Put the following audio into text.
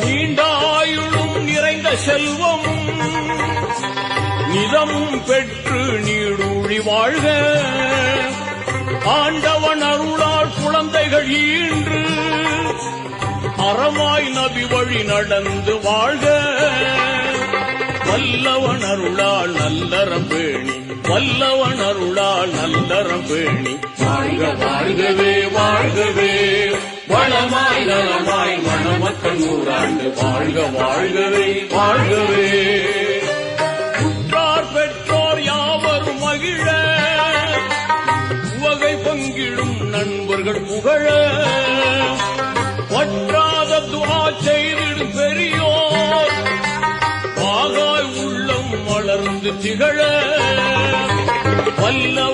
நீண்டாயுளும் நிறைந்த செல்வமும் நிதமும் பெற்று நீடூழி வாழ்க. ஆண்டவன் அருளால் குழந்தைகள் ஈன்று. அறமாய் நபி வழி நடந்து வாழ்க. வல்லவன் அருளால் நல்லறம் பேணி. வல்லவன் அருளால் நல்லறம் பேணி. வாழ்க வாழ்கவே வாழ்கவே. வளமாய் நலமாய் மணமக்கள் நூறாண்டு வாழ்க வாழ்கவே வாழ்கவே. உற்றார் பெற்றோர் யாவரும் மகிழ உவகை பங்கிடும் நண்பர்கள் புகழ. பற்றாத துவா செய்திடும் பெரியோர் பாகாய் உள்ளம் வளர்ந்து திகழ. வல்லவன்